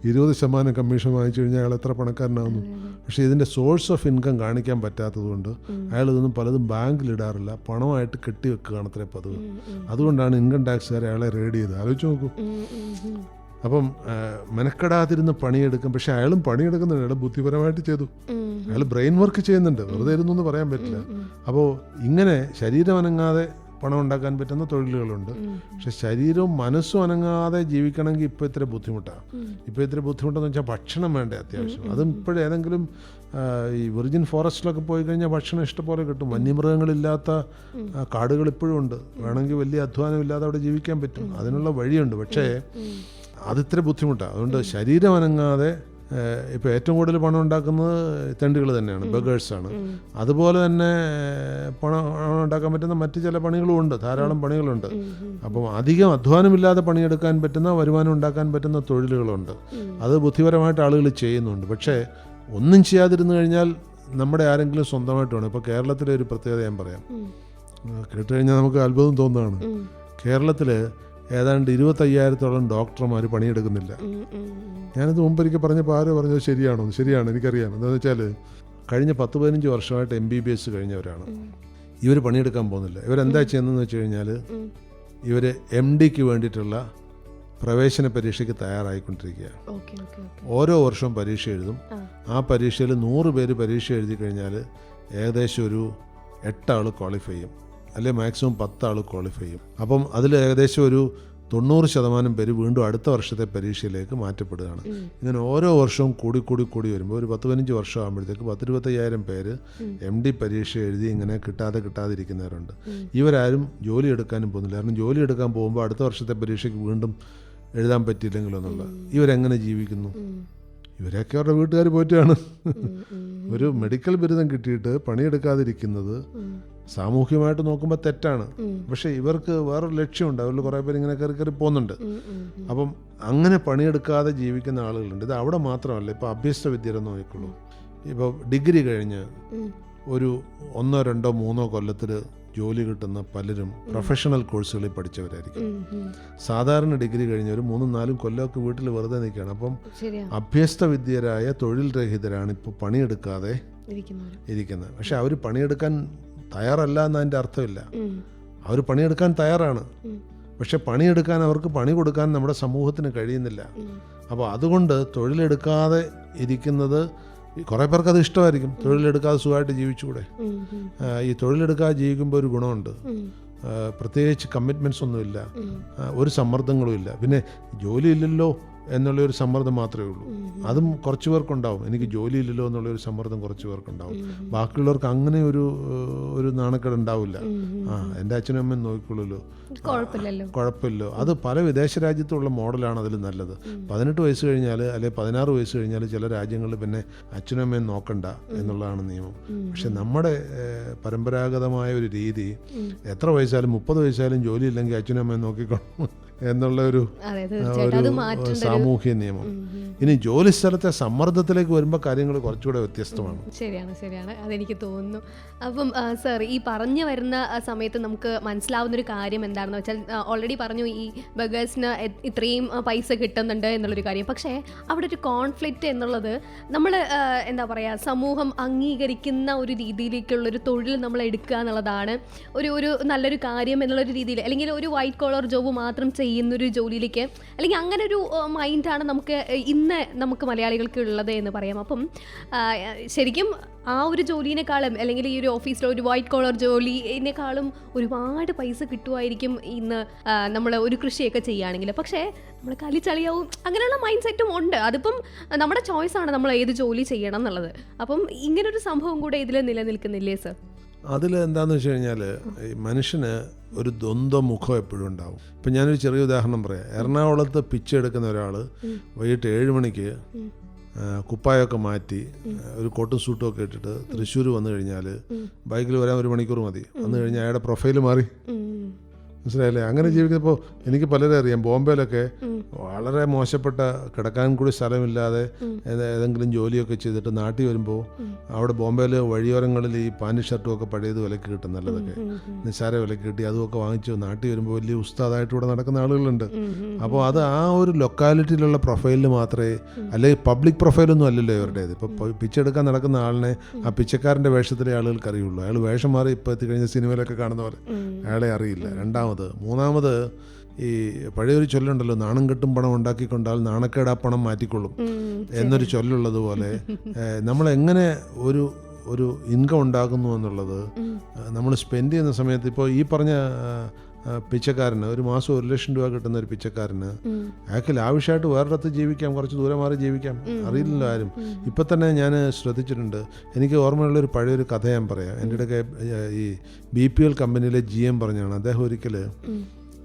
ഇരുപത് ശതമാനം കമ്മീഷൻ വാങ്ങിച്ചു കഴിഞ്ഞാൽ അയാൾ എത്ര പണക്കാരനാകുന്നു പക്ഷേ ഇതിന്റെ സോഴ്സ് ഓഫ് ഇൻകം കാണിക്കാൻ പറ്റാത്തതുകൊണ്ട് അയാൾ ഇതൊന്നും പലതും ബാങ്കിൽ ഇടാറില്ല. പണമായിട്ട് കെട്ടിവെക്കുകയാണ് അത്രേ പതിവ്. അതുകൊണ്ടാണ് ഇൻകം ടാക്സുകാർ അയാളെ റെയ്ഡ് ചെയ്ത് ആലോചിച്ച് നോക്കൂ. അപ്പം മെനക്കെടാതിരുന്ന് പണിയെടുക്കും. പക്ഷെ അയാളും പണിയെടുക്കുന്നുണ്ട്. അയാൾ ബുദ്ധിപരമായിട്ട് ചെയ്തു. അയാൾ ബ്രെയിൻ വർക്ക് ചെയ്യുന്നുണ്ട്. വെറുതെ ഇരുന്നു പറയാൻ പറ്റില്ല. അപ്പോൾ ഇങ്ങനെ ശരീരം അനങ്ങാതെ പണം ഉണ്ടാക്കാൻ പറ്റുന്ന തൊഴിലുകളുണ്ട്. പക്ഷെ ശരീരവും മനസ്സും അനങ്ങാതെ ജീവിക്കണമെങ്കിൽ ഇപ്പോൾ ഇത്ര ബുദ്ധിമുട്ടാണ് ഇപ്പോൾ ഇത്ര ബുദ്ധിമുട്ടെന്ന് വെച്ചാൽ ഭക്ഷണം വേണ്ടേ അത്യാവശ്യം. അതും ഇപ്പോഴേതെങ്കിലും ഈ വിർജിൻ ഫോറസ്റ്റിലൊക്കെ പോയി കഴിഞ്ഞാൽ ഭക്ഷണം ഇഷ്ടപോലെ കിട്ടും. വന്യമൃഗങ്ങളില്ലാത്ത കാടുകൾ ഇപ്പോഴും ഉണ്ട്. വേണമെങ്കിൽ വലിയ അധ്വാനം ഇല്ലാതെ അവിടെ ജീവിക്കാൻ പറ്റും. അതിനുള്ള വഴിയുണ്ട്. പക്ഷേ അതിത്ര ബുദ്ധിമുട്ടാണ് അതുകൊണ്ട് ശരീരം അനങ്ങാതെ ഇപ്പോൾ ഏറ്റവും കൂടുതൽ പണം ഉണ്ടാക്കുന്നത് തെണ്ടുകൾ തന്നെയാണ് ബഗേഴ്സാണ് അതുപോലെ തന്നെ പണം ഉണ്ടാക്കാൻ പറ്റുന്ന മറ്റ് ചില പണികളും ഉണ്ട് ധാരാളം പണികളുണ്ട്. അപ്പം അധികം അധ്വാനമില്ലാതെ പണിയെടുക്കാൻ പറ്റുന്ന വരുമാനം ഉണ്ടാക്കാൻ പറ്റുന്ന തൊഴിലുകളുണ്ട്. അത് ബുദ്ധിപരമായിട്ട് ആളുകൾ ചെയ്യുന്നുണ്ട്. പക്ഷേ ഒന്നും ചെയ്യാതിരുന്നു കഴിഞ്ഞാൽ നമ്മുടെ ആരെങ്കിലും സ്വന്തമായിട്ട് വേണം. ഇപ്പോൾ കേരളത്തിലെ ഒരു പ്രത്യേകത ഞാൻ പറയാം. കേട്ടുകഴിഞ്ഞാൽ കേട്ട് കഴിഞ്ഞാൽ നമുക്ക് അത്ഭുതം തോന്നുന്നതാണ്. കേരളത്തിൽ ഏതാണ്ട് ഇരുപത്തയ്യായിരത്തോളം ഡോക്ടർമാർ പണിയെടുക്കുന്നില്ല. ഞാനത് മുമ്പൊരിക്കൽ പറഞ്ഞപ്പോൾ ആരോ പറഞ്ഞത് ശരിയാണോ? ശരിയാണ് എനിക്കറിയാം. എന്താണെന്ന് വെച്ചാൽ കഴിഞ്ഞ പത്ത് പതിനഞ്ച് വർഷമായിട്ട് എം ബി ബി എസ് കഴിഞ്ഞവരാണ്. ഇവർ പണിയെടുക്കാൻ പോകുന്നില്ല. ഇവരെന്താ ചെയ്യുന്നതെന്ന് വെച്ച് കഴിഞ്ഞാൽ ഇവർ എം ഡിക്ക് വേണ്ടിയിട്ടുള്ള പ്രവേശന പരീക്ഷയ്ക്ക് തയ്യാറായിക്കൊണ്ടിരിക്കുകയാണ്. ഓരോ വർഷവും പരീക്ഷ എഴുതും. ആ. പരീക്ഷയിൽ നൂറ് പേര് പരീക്ഷ എഴുതി കഴിഞ്ഞാൽ ഏകദേശം ഒരു എട്ടാൾ ക്വാളിഫൈ ചെയ്യും. അല്ലെ മാക്സിമം പത്താൾ ക്വാളിഫൈ ചെയ്യും. അപ്പം അതിൽ ഏകദേശം ഒരു തൊണ്ണൂറ് ശതമാനം പേര് വീണ്ടും അടുത്ത വർഷത്തെ പരീക്ഷയിലേക്ക് മാറ്റപ്പെടുകയാണ്. ഇങ്ങനെ ഓരോ വർഷവും കൂടി കൂടി കൂടി വരുമ്പോൾ ഒരു പത്ത് പതിനഞ്ച് വർഷം ആകുമ്പോഴത്തേക്ക് പത്തിരുപത്തയ്യായിരം പേര് എം ഡി പരീക്ഷ എഴുതി ഇങ്ങനെ കിട്ടാതെ കിട്ടാതിരിക്കുന്നവരുണ്ട്. ഇവരാരും ജോലി എടുക്കാനും പോകുന്നില്ല. കാരണം ജോലി എടുക്കാൻ പോകുമ്പോൾ അടുത്ത വർഷത്തെ പരീക്ഷയ്ക്ക് വീണ്ടും എഴുതാൻ പറ്റിയില്ലെങ്കിലോ എന്നുള്ള. ഇവരെങ്ങനെ ജീവിക്കുന്നു? ഇവരൊക്കെ അവരുടെ വീട്ടുകാർ പോയിട്ടാണ്. ഒരു മെഡിക്കൽ ബിരുദം കിട്ടിയിട്ട് പണിയെടുക്കാതിരിക്കുന്നത് സാമൂഹ്യമായിട്ട് നോക്കുമ്പോൾ തെറ്റാണ്. പക്ഷെ ഇവർക്ക് വേറൊരു ലക്ഷ്യമുണ്ട്. അവരിൽ കുറേ പേര് ഇങ്ങനെ കയറി കയറി പോകുന്നുണ്ട്. അപ്പം അങ്ങനെ പണിയെടുക്കാതെ ജീവിക്കുന്ന ആളുകളുണ്ട്. ഇത് അവിടെ മാത്രമല്ല ഇപ്പോൾ അഭ്യസ്ത വിദ്യരെ നോക്കിക്കുള്ളൂ ഇപ്പോൾ ഡിഗ്രി കഴിഞ്ഞ് ഒരു ഒന്നോ രണ്ടോ മൂന്നോ കൊല്ലത്തിൽ ജോലി കിട്ടുന്ന പലരും പ്രൊഫഷണൽ കോഴ്സുകളിൽ പഠിച്ചവരായിരിക്കും. സാധാരണ ഡിഗ്രി കഴിഞ്ഞ ഒരു മൂന്നും നാലും കൊല്ലമൊക്കെ വീട്ടിൽ വെറുതെ നിൽക്കുകയാണ്. അപ്പം അഭ്യസ്ത വിദ്യരായ തൊഴിൽ രഹിതരാണ് ഇപ്പോൾ പണിയെടുക്കാതെ ഇരിക്കുന്നത്. പക്ഷെ അവർ പണിയെടുക്കാൻ തയ്യാറല്ല എന്നതിന്റെ അർത്ഥമില്ല. അവർ പണിയെടുക്കാൻ തയ്യാറാണ്. പക്ഷെ പണിയെടുക്കാൻ അവർക്ക് പണി കൊടുക്കാൻ നമ്മുടെ സമൂഹത്തിന് കഴിയുന്നില്ല. അപ്പോൾ അതുകൊണ്ട് തൊഴിലെടുക്കാതെ ഇരിക്കുന്നത് കുറേ പേർക്ക് അത് ഇഷ്ടമായിരിക്കും. തൊഴിലെടുക്കാതെ സുഖമായിട്ട് ജീവിച്ചുകൂടെ? ഈ തൊഴിലെടുക്കാതെ ജീവിക്കുമ്പോൾ ഒരു ഗുണമുണ്ട്. പ്രത്യേകിച്ച് കമ്മിറ്റ്മെന്റ്സ് ഒന്നുമില്ല. ഒരു സമ്മർദ്ദങ്ങളും ഇല്ല. പിന്നെ ജോലി ഇല്ലല്ലോ. എന്നുള്ള ഒരു സമ്മർദ്ദം മാത്രമേ ഉള്ളൂ. അതും കുറച്ച് പേർക്കുണ്ടാവും. എനിക്ക് ജോലിയില്ലല്ലോ എന്നുള്ള ഒരു സമ്മർദ്ദം കുറച്ച് പേർക്കുണ്ടാവും. ബാക്കിയുള്ളവർക്ക് അങ്ങനെ ഒരു ഒരു നാണക്കേട് ഉണ്ടാവില്ല. ആ എന്റെ അച്ഛനും അമ്മയും നോക്കിക്കൊള്ളുമല്ലോ. കുഴപ്പമില്ലല്ലോ. അത് പല വിദേശ രാജ്യത്തുള്ള മോഡലാണ് അതിൽ നല്ലത്. പതിനെട്ട് വയസ്സ് കഴിഞ്ഞാൽ അല്ലെങ്കിൽ പതിനാറ് വയസ്സ് കഴിഞ്ഞാൽ ചില രാജ്യങ്ങളിൽ പിന്നെ അച്ഛനും അമ്മയും നോക്കണ്ട എന്നുള്ളതാണ് നിയമം. പക്ഷെ നമ്മുടെ പരമ്പരാഗതമായ ഒരു രീതി എത്ര വയസ്സായാലും മുപ്പത് വയസ്സായാലും ജോലിയില്ലെങ്കിൽ അച്ഛനും അമ്മയും നോക്കിക്കോളും എന്നുള്ള ഒരു സാമൂഹ്യ നിയമം. ഇനി ജോലി സ്ഥലത്തെ സമ്മർദ്ദത്തിലേക്ക് വരുമ്പോൾ കാര്യങ്ങൾ കുറച്ചുകൂടെ വ്യത്യസ്തമാണ്. ശരിയാണ് ശരിയാണ്. അതെനിക്ക് തോന്നുന്നു. അപ്പം സർ ഈ പറഞ്ഞു വരുന്ന സമയത്ത് നമുക്ക് മനസ്സിലാവുന്ന ഒരു കാര്യം എന്താണെന്ന് വെച്ചാൽ ഓൾറെഡി പറഞ്ഞു ഈ ബഗേഴ്സിന് ഇത്രയും പൈസ കിട്ടുന്നുണ്ട് എന്നുള്ളൊരു കാര്യം. പക്ഷേ അവിടെ ഒരു കോൺഫ്ലിക്റ്റ് എന്നുള്ളത് നമ്മൾ എന്താ പറയുക സമൂഹം അംഗീകരിക്കുന്ന ഒരു രീതിയിലേക്കുള്ളൊരു തൊഴിൽ നമ്മൾ എടുക്കുക എന്നുള്ളതാണ് ഒരു ഒരു നല്ലൊരു കാര്യം എന്നുള്ളൊരു രീതിയിൽ അല്ലെങ്കിൽ ഒരു വൈറ്റ് കോളർ ജോബ് മാത്രം ചെയ്യുന്നൊരു ജോലിയിലേക്ക് അല്ലെങ്കിൽ അങ്ങനെ ഒരു മൈൻഡാണ് നമുക്ക് ഇന്ന് നമുക്ക് മലയാളികൾക്ക് ഉള്ളത് എന്ന് പറയാം. അപ്പം ശരിക്കും ആ ഒരു ജോലിനേക്കാളും അല്ലെങ്കിൽ ഈ ഒരു ഓഫീസിലെ ഒരു വൈറ്റ് കോളർ ജോലിനേക്കാളും ഒരുപാട് പൈസ കിട്ടുമായിരിക്കും ഇന്ന് നമ്മൾ ഒരു കൃഷിയൊക്കെ ചെയ്യുകയാണെങ്കിൽ. പക്ഷേ നമ്മൾ കലിച്ചളിയാവും അങ്ങനെയുള്ള മൈൻഡ് സെറ്റും ഉണ്ട്. അതിപ്പം നമ്മുടെ ചോയ്സാണ് നമ്മൾ ഏത് ജോലി ചെയ്യണം എന്നുള്ളത്. അപ്പം ഇങ്ങനൊരു സംഭവം കൂടെ ഇതിൽ നിലനിൽക്കുന്നില്ലേ സർ? അതിൽ എന്താണെന്ന് വെച്ച് കഴിഞ്ഞാൽ മനുഷ്യന് ഒരു ദ്വന്ദ്വ മുഖം എപ്പോഴും ഉണ്ടാവും. ഇപ്പം ഞാനൊരു ചെറിയ ഉദാഹരണം പറയാം. എറണാകുളത്ത് പിച്ച് എടുക്കുന്ന ഒരാൾ വൈകിട്ട് ഏഴ് മണിക്ക് കുപ്പായൊക്കെ കുപ്പായമൊക്കെ മാറ്റി ഒരു കോട്ടും സൂട്ടും ഒക്കെ ഇട്ടിട്ട് തൃശ്ശൂർ വന്നു കഴിഞ്ഞാൽ ബൈക്കിൽ വരാൻ ഒരു മണിക്കൂർ മതി. വന്നു കഴിഞ്ഞാൽ അയാളുടെ പ്രൊഫൈൽ മാറി. മനസ്സിലായില്ലേ? അങ്ങനെ ജീവിക്കുന്നപ്പോൾ എനിക്ക് പലരും അറിയാം. ബോംബെയിലൊക്കെ വളരെ മോശപ്പെട്ട കിടക്കാൻ കൂടി സ്ഥലമില്ലാതെ ഏത- ഏതെങ്കിലും ജോലിയൊക്കെ ചെയ്തിട്ട് നാട്ടിൽ വരുമ്പോൾ അവിടെ ബോംബെയിൽ വഴിയോരങ്ങളിൽ ഈ പാന്റ് ഷർട്ടും ഒക്കെ പഴയത് വിലക്ക് കിട്ടും നല്ലതൊക്കെ. നിസ്സാര വിലക്ക് കിട്ടി. അതുമൊക്കെ വാങ്ങിച്ചു നാട്ടിൽ വരുമ്പോൾ വലിയ ഉസ്താദായിട്ട് ഇവിടെ നടക്കുന്ന ആളുകളുണ്ട്. അപ്പോൾ അത് ആ ഒരു ലൊക്കാലിറ്റിയിലുള്ള പ്രൊഫൈലിൽ മാത്രമേ അല്ലെങ്കിൽ പബ്ലിക് പ്രൊഫൈലൊന്നും അല്ലല്ലോ ഇവരുടേത്. ഇപ്പോൾ പിച്ചെടുക്കാൻ നടക്കുന്ന ആളിനെ ആ പിച്ചക്കാരന്റെ വേഷത്തിലെ ആളുകൾക്ക് അറിയുള്ളൂ. അയാൾ വേഷം മാറി ഇപ്പോൾ എത്തിക്കഴിഞ്ഞ സിനിമയിലൊക്കെ കാണുന്ന പോലെ അയാളെ അറിയില്ല. രണ്ടാമത് മൂന്നാമത് ഈ പഴയൊരു ചൊല്ലുണ്ടല്ലോ നാണം കെട്ടും പണം ഉണ്ടാക്കിക്കൊണ്ടാൽ നാണക്കേട് ആ പണം മാറ്റിക്കൊള്ളും. എന്നൊരു ചൊല്ലുള്ളതുപോലെ നമ്മൾ എങ്ങനെ ഒരു ഒരു ഇൻകം ഉണ്ടാക്കുന്നു എന്നുള്ളത് നമ്മൾ സ്പെൻഡ് ചെയ്യുന്ന സമയത്ത് ഇപ്പോൾ ഈ പറഞ്ഞ പിച്ചക്കാരന് ഒരു മാസം ഒരു ലക്ഷം രൂപ കിട്ടുന്ന ഒരു പിച്ചക്കാരന് അയാൾക്ക് ലാവിഷായിട്ട് വേറൊരിടത്ത് ജീവിക്കാം കുറച്ച് ദൂരെ മാറി ജീവിക്കാം. അറിയില്ലല്ലോ ആരും. ഇപ്പം തന്നെ ഞാൻ ശ്രദ്ധിച്ചിട്ടുണ്ട്. എനിക്ക് ഓർമ്മയുള്ള ഒരു പഴയൊരു കഥ ഞാൻ പറയാം. എന്റെ ഇടയ്ക്ക് ഈ ബി പി എൽ കമ്പനിയിലെ ജി എം പറഞ്ഞാണ്. അദ്ദേഹം ഒരിക്കൽ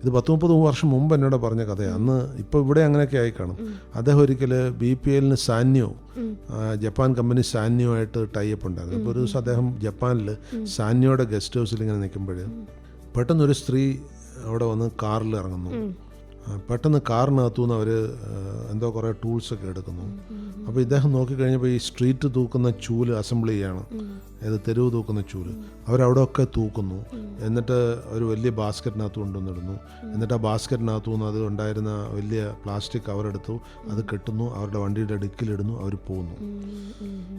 ഇത് പത്ത് മുപ്പത് വർഷം മുമ്പ് എന്നോട് പറഞ്ഞ കഥയാണ് അന്ന് ഇപ്പോൾ ഇവിടെ അങ്ങനെയൊക്കെ ആയി കാണും. അദ്ദേഹം ഒരിക്കൽ ബി പി എല്ലിന് സാന്യോ ജപ്പാൻ കമ്പനി സാന്യോ ആയിട്ട് ടൈപ്പ് ഉണ്ടായിരുന്നു. അപ്പോൾ ഒരു ദിവസം അദ്ദേഹം ജപ്പാനിൽ സാന്യോയുടെ ഗസ്റ്റ് ഹൗസിൽ ഇങ്ങനെ നിൽക്കുമ്പോൾ പെട്ടെന്നൊരു സ്ത്രീ അവിടെ വന്ന് കാറിൽ ഇറങ്ങുന്നു. പെട്ടെന്ന് കാറിനകത്തു നിന്ന് അവർ എന്തോ കുറേ ടൂൾസൊക്കെ എടുക്കുന്നു. അപ്പോൾ ഇദ്ദേഹം നോക്കിക്കഴിഞ്ഞപ്പോൾ ഈ സ്ട്രീറ്റ് തൂക്കുന്ന ചൂൽ അസംബിൾ ചെയ്യാണ്. ഏത് തെരുവ് തൂക്കുന്ന ചൂൽ. അവരവിടെ ഒക്കെ തൂക്കുന്നു എന്നിട്ട് ഒരു വലിയ ബാസ്ക്കറ്റിനകത്ത് കൊണ്ടുവന്നിടുന്നു. എന്നിട്ട് ആ ബാസ്ക്കറ്റിനകത്തു നിന്ന് അത് ഉണ്ടായിരുന്ന വലിയ പ്ലാസ്റ്റിക് കവറെടുത്തു. അത് കെട്ടുന്നു. അവരുടെ വണ്ടിയുടെ ഡിക്കിലിടുന്നു. അവർ പോകുന്നു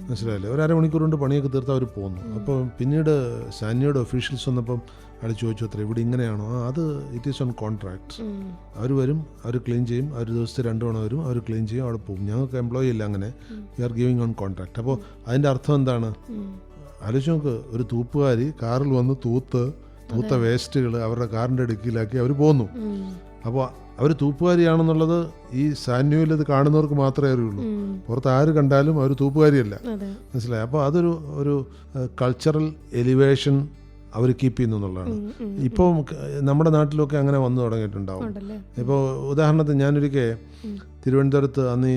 മനസ്സിലായില്ലേ? ഒരു അരമണിക്കൂർ കൊണ്ട് പണിയൊക്കെ തീർത്ത് അവർ പോകുന്നു അപ്പം പിന്നീട് സാനിയുടെ ഒഫീഷ്യൽസ് വന്നപ്പം അയാൾ ചോദിച്ചു അത്ര ഇവിടെ ഇങ്ങനെയാണോ? ആ അത് ഇറ്റ് ഈസ് ഓൺ കോൺട്രാക്ട് അവർ വരും അവർ ക്ലീൻ ചെയ്യും അവർ ദിവസത്തെ രണ്ട് തവണ വരും അവർ ക്ലീൻ ചെയ്യും അവിടെ പോകും. ഞങ്ങൾക്ക് എംപ്ലോയി ഇല്ല അങ്ങനെ. We are giving on contract അപ്പോൾ അതിന്റെ അർത്ഥം എന്താണ്? ആലോചിച്ച് നോക്ക് ഒരു തൂപ്പുകാരി കാറിൽ വന്ന് തൂത്ത് തൂത്ത വേസ്റ്റുകൾ അവരുടെ കാറിന്റെ ഇടുക്കിയിലാക്കി അവർ പോന്നു. അപ്പോൾ അവർ തൂപ്പുകാരിയാണെന്നുള്ളത് ഈ സാന്യുവിൽ ഇത് കാണുന്നവർക്ക് മാത്രമേ അറിയുള്ളൂ. പുറത്ത് ആര് കണ്ടാലും അവർ തൂപ്പുകാരിയല്ല. മനസ്സിലായി? അപ്പോൾ അതൊരു ഒരു കൾച്ചറൽ എലിവേഷൻ അവർ കീപ്പ് ചെയ്യുന്നു എന്നുള്ളതാണ്. ഇപ്പോൾ നമ്മുടെ നാട്ടിലൊക്കെ അങ്ങനെ വന്നു തുടങ്ങിയിട്ടുണ്ടാവും. ഇപ്പോൾ ഉദാഹരണത്തിന് ഞാനൊരിക്കെ തിരുവനന്തപുരത്ത് അന്ന്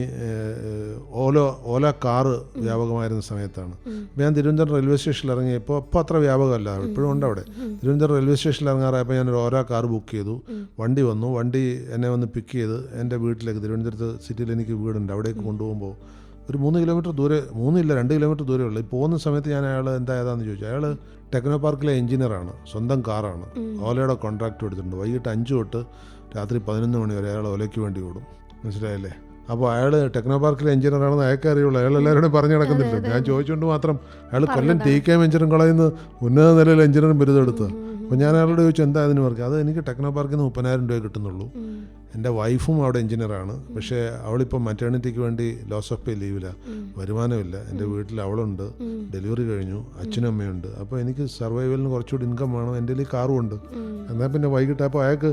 ഓല ഓല കാറ് വ്യാപകമായിരുന്ന സമയത്താണ്. അപ്പോൾ ഞാൻ തിരുവനന്തപുരം റെയിൽവേ സ്റ്റേഷനിൽ ഇറങ്ങിയപ്പോൾ ഇപ്പോൾ അത്ര വ്യാപകമല്ല ഇപ്പോഴും ഉണ്ട് അവിടെ. തിരുവനന്തപുരം റെയിൽവേ സ്റ്റേഷനിൽ ഇറങ്ങാറായപ്പോൾ ഞാൻ ഒരു ഓരോ കാർ ബുക്ക് ചെയ്തു. വണ്ടി വന്നു. വണ്ടി എന്നെ വന്ന് പിക്ക് ചെയ്ത് എന്റെ വീട്ടിലേക്ക് തിരുവനന്തപുരത്ത് സിറ്റിയിൽ എനിക്ക് വീടുണ്ട്. അവിടേക്ക് കൊണ്ടുപോകുമ്പോൾ ഒരു മൂന്ന് കിലോമീറ്റർ ദൂരെ മൂന്നില്ല രണ്ട് കിലോമീറ്റർ ദൂരെ ഉള്ളൂ. പോകുന്ന സമയത്ത് ഞാൻ അയാൾ എന്താ ഏതാന്ന് ചോദിച്ചു. അയാൾ ടെക്നോ പാർക്കിലെ എഞ്ചിനീയറാണ് സ്വന്തം കാറാണ് ഓലയുടെ കോൺട്രാക്ട് എടുത്തിട്ടുണ്ട്. വൈകിട്ട് അഞ്ച് തൊട്ട് രാത്രി പതിനൊന്ന് മണി വരെ അയാൾ ഓലയ്ക്ക് വേണ്ടി ഓടും. മനസ്സിലായല്ലേ? അപ്പോൾ അയാൾ ടെക്നോ പാർക്കിലെ എഞ്ചിനീയറാണെന്ന് അയാൾക്ക് അറിയുള്ളൂ. അയാൾ എല്ലാവരോടും പറഞ്ഞു നടക്കുന്നില്ല ഞാൻ ചോദിച്ചുകൊണ്ട് മാത്രം അയാൾ കൊല്ലം ടി കെ എഞ്ചിനും കളയുന്ന ഉന്നത നിലയിൽ എഞ്ചിനീയറും ബിരുദം എടുത്ത്. അപ്പോൾ ഞാൻ അയാളോട് ചോദിച്ചു എന്താ അതിന് വർക്ക് അത് എനിക്ക് ടെക്നോ പാർക്കിൽ നിന്ന് മുപ്പതിനായിരം രൂപ കിട്ടുന്നുള്ളൂ. എന്റെ വൈഫും അവിടെ എഞ്ചിനീയറാണ് പക്ഷേ അവളിപ്പോൾ മറ്റേണിറ്റിക്ക് വേണ്ടി ലോസ് ഓഫ് പേ ലീവിലാണ് വരുമാനമില്ല. എന്റെ വീട്ടിൽ അവളുണ്ട്. ഡെലിവറി കഴിഞ്ഞു. അച്ഛനും അമ്മയുണ്ട്. അപ്പോൾ എനിക്ക് സർവൈവലിന് കുറച്ചുകൂടി ഇൻകം വേണം. എന്റെ കയ്യിൽ കാറും ഉണ്ട് എന്നാൽ പിന്നെ വൈകിട്ട് അപ്പോൾ അയാൾക്ക്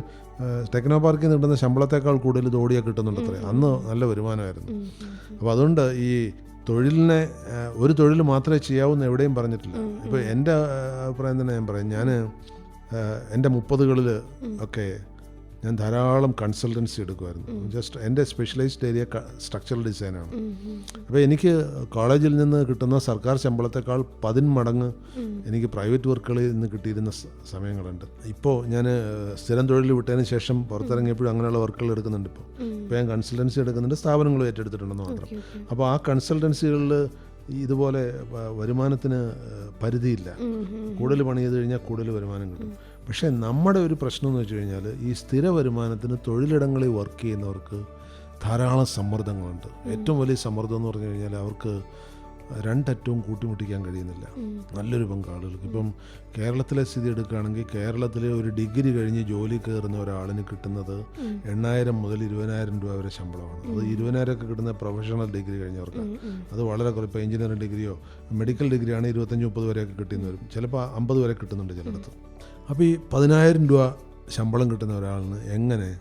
ടെക്നോ പാർക്കിൽ നിന്ന് കിട്ടുന്ന ശമ്പളത്തേക്കാൾ കൂടുതൽ ഓടിയാൽ കിട്ടുന്നുണ്ട് അത്രേ. അന്ന് നല്ല വരുമാനമായിരുന്നു. അപ്പോൾ അതുകൊണ്ട് ഈ തൊഴിലിനെ ഒരു തൊഴിൽ മാത്രമേ ചെയ്യാവൂന്ന് എവിടെയും പറഞ്ഞിട്ടില്ല. ഇപ്പോൾ എന്റെ അഭിപ്രായം തന്നെ ഞാൻ പറയാം. ഞാൻ എന്റെ മുപ്പതുകളിൽ ഒക്കെ ഞാൻ ധാരാളം കൺസൾട്ടൻസി എടുക്കുമായിരുന്നു. ജസ്റ്റ് എന്റെ സ്പെഷ്യലൈസ്ഡ് ഏരിയ സ്ട്രക്ചറൽ ഡിസൈനാണ് അപ്പോൾ എനിക്ക് കോളേജിൽ നിന്ന് കിട്ടുന്ന സർക്കാർ ശമ്പളത്തെക്കാൾ പതിന്മടങ്ങ് എനിക്ക് പ്രൈവറ്റ് വർക്കുകളിൽ നിന്ന് കിട്ടിയിരുന്ന സമയങ്ങളുണ്ട്. ഇപ്പോൾ ഞാൻ സ്ഥിരം തൊഴിൽ വിട്ടതിന് ശേഷം പുറത്തിറങ്ങിയപ്പോഴും അങ്ങനെയുള്ള വർക്കുകൾ എടുക്കുന്നുണ്ട് ഇപ്പോൾ. ഇപ്പോൾ ഞാൻ കൺസൾട്ടൻസി എടുക്കുന്നുണ്ട് സ്ഥാപനങ്ങൾ ഏറ്റെടുത്തിട്ടുണ്ടെന്ന് മാത്രം. അപ്പോൾ ആ കൺസൾട്ടൻസികളിൽ ഇതുപോലെ വരുമാനത്തിന് പരിധിയില്ല. കൂടുതൽ പണി ചെയ്ത് കഴിഞ്ഞാൽ കൂടുതൽ വരുമാനം കിട്ടും. പക്ഷേ നമ്മുടെ ഒരു പ്രശ്നം എന്ന് വെച്ച് കഴിഞ്ഞാൽ ഈ സ്ഥിര വരുമാനത്തിന് തൊഴിലിടങ്ങളിൽ വർക്ക് ചെയ്യുന്നവർക്ക് ധാരാളം സമ്മർദ്ദങ്ങളുണ്ട്. ഏറ്റവും വലിയ സമ്മർദ്ദം എന്ന് പറഞ്ഞു കഴിഞ്ഞാൽ അവർക്ക് രണ്ടറ്റവും കൂട്ടിമുട്ടിക്കാൻ കഴിയുന്നില്ല. നല്ലൊരു പങ്കാളികൾക്ക് ഇപ്പം കേരളത്തിലെ സ്ഥിതി എടുക്കുകയാണെങ്കിൽ കേരളത്തിലെ ഒരു ഡിഗ്രി കഴിഞ്ഞ് ജോലി കയറുന്ന ഒരാളിന് കിട്ടുന്നത് എണ്ണായിരം മുതൽ ഇരുപതിനായിരം രൂപ വരെ ശമ്പളമാണ്. അത് ഇരുപതിനായിരം ഒക്കെ കിട്ടുന്ന പ്രൊഫഷണൽ ഡിഗ്രി കഴിഞ്ഞവർക്ക് അത് വളരെ കുറവ്. ഇപ്പോൾ എഞ്ചിനീയറിംഗ് ഡിഗ്രിയോ മെഡിക്കൽ ഡിഗ്രിയാണ് ഇരുപത്തഞ്ച് മുപ്പത് വരെയൊക്കെ കിട്ടുന്നവരും ചിലപ്പോൾ അമ്പത് വരെ കിട്ടുന്നുണ്ട് ചിലയിടത്ത്. അപ്പോൾ ഈ പതിനായിരം രൂപ ശമ്പളം കിട്ടുന്ന ഒരാളിന് എങ്ങനെ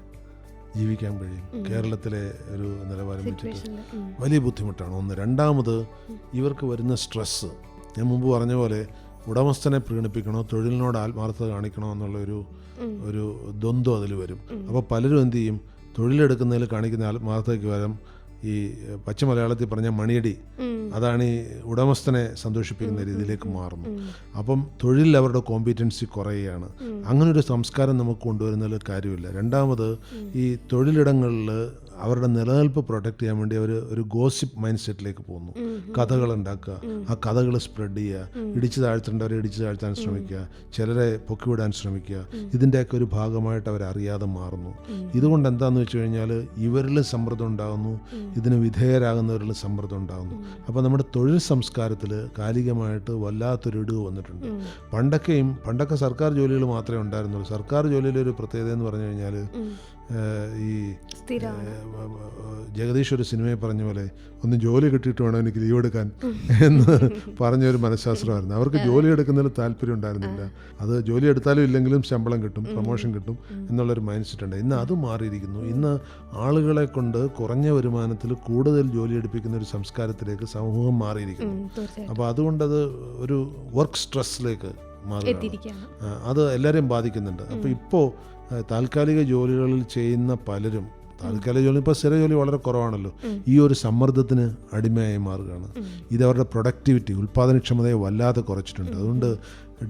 ജീവിക്കാൻ കഴിയും? കേരളത്തിലെ ഒരു നിലവാരം വെച്ചിട്ട് വലിയ ബുദ്ധിമുട്ടാണ്. ഒന്ന്. രണ്ടാമത് ഇവർക്ക് വരുന്ന സ്ട്രെസ്സ്. ഞാൻ മുമ്പ് പറഞ്ഞ പോലെ ഉടമസ്ഥനെ പ്രീണിപ്പിക്കണോ തൊഴിലിനോട് ആത്മാർത്ഥത കാണിക്കണോ എന്നുള്ള ഒരു ഒരു ദ്വന്ദ്വം അതിൽ വരും. അപ്പോൾ പലരും എന്തു ചെയ്യും? തൊഴിലെടുക്കുന്നതിൽ കാണിക്കുന്ന ആത്മാർത്ഥതയ്ക്ക് പകരം ഈ പച്ച മലയാളത്തിൽ പറഞ്ഞ മണിയടി അതാണ് ഈ ഉടമസ്ഥനെ സന്തോഷിപ്പിക്കുന്ന രീതിയിലേക്ക് മാറുന്നു. അപ്പം തൊഴിലിൽ അവരുടെ കോമ്പിറ്റൻസി കുറയുകയാണ്. അങ്ങനെ ഒരു സംസ്കാരം നമുക്ക് കൊണ്ടുവരുന്നതിൽ കാര്യമില്ല. രണ്ടാമത് ഈ തൊഴിലിടങ്ങളിൽ അവരുടെ നിലനിൽപ്പ് പ്രൊട്ടക്ട് ചെയ്യാൻ വേണ്ടി അവർ ഒരു ഗോസിപ്പ് മൈൻഡ് സെറ്റിലേക്ക് പോകുന്നു. കഥകൾ ഉണ്ടാക്കുക ആ കഥകൾ സ്പ്രെഡ് ചെയ്യുക. ഇടിച്ചു താഴ്ത്തേണ്ടവരെ ഇടിച്ചു താഴ്ത്താൻ ശ്രമിക്കുക. ചിലരെ പൊക്കിവിടാൻ ശ്രമിക്കുക. ഇതിന്റെയൊക്കെ ഒരു ഭാഗമായിട്ട് അവർ അറിയാതെ മാറുന്നു. ഇതുകൊണ്ട് എന്താണെന്ന് വെച്ച് കഴിഞ്ഞാൽ ഇവരിലും സമ്മർദ്ദം ഉണ്ടാകുന്നു. ഇതിന് വിധേയരാകുന്നവരിൽ സമ്മർദ്ദം ഉണ്ടാകുന്നു. അപ്പോൾ നമ്മുടെ തൊഴിൽ സംസ്കാരത്തിൽ കാലികമായിട്ട് വല്ലാത്തൊരു ഇടിവ് വന്നിട്ടുണ്ട്. പണ്ടൊക്കെയും പണ്ടൊക്കെ സർക്കാർ ജോലികൾ മാത്രമേ ഉണ്ടായിരുന്നുള്ളൂ. സർക്കാർ ജോലിയിലെ ഒരു പ്രത്യേകത എന്ന് പറഞ്ഞു കഴിഞ്ഞാൽ ഈ ജഗദീഷ് ഒരു സിനിമയെ പറഞ്ഞ പോലെ ഒന്ന് ജോലി കിട്ടിയിട്ട് വേണം എനിക്ക് ലീവ് എടുക്കാൻ എന്ന് പറഞ്ഞൊരു മനഃശാസ്ത്രമായിരുന്നു. അവർക്ക് ജോലി എടുക്കുന്നതിൽ താല്പര്യം ഉണ്ടായിരുന്നില്ല. അത് ജോലി എടുത്താലും ഇല്ലെങ്കിലും ശമ്പളം കിട്ടും പ്രൊമോഷൻ കിട്ടും എന്നുള്ളൊരു മൈൻഡ് സെറ്റ് ഉണ്ട്. ഇന്ന് അത് മാറിയിരിക്കുന്നു. ഇന്ന് ആളുകളെ കൊണ്ട് കുറഞ്ഞ വരുമാനത്തിൽ കൂടുതൽ ജോലി എടുപ്പിക്കുന്ന ഒരു സംസ്കാരത്തിലേക്ക് സമൂഹം മാറിയിരിക്കുന്നു. അപ്പോൾ അതുകൊണ്ടത് ഒരു വർക്ക് സ്ട്രെസ്സിലേക്ക് മാറുകയാണ്. അത് എല്ലാവരെയും ബാധിക്കുന്നുണ്ട്. അപ്പോൾ ഇപ്പോൾ താൽക്കാലിക ജോലികളിൽ ചെയ്യുന്ന പലരും താൽക്കാലിക ജോലി ഇപ്പോൾ സ്ഥിര ജോലി വളരെ കുറവാണല്ലോ ഈ ഒരു സമ്മർദ്ദത്തിന് അടിമയായി മാറുകയാണ്. ഇത് അവരുടെ പ്രൊഡക്ടിവിറ്റി ഉൽപ്പാദനക്ഷമതയെ വല്ലാതെ കുറച്ചിട്ടുണ്ട്. അതുകൊണ്ട്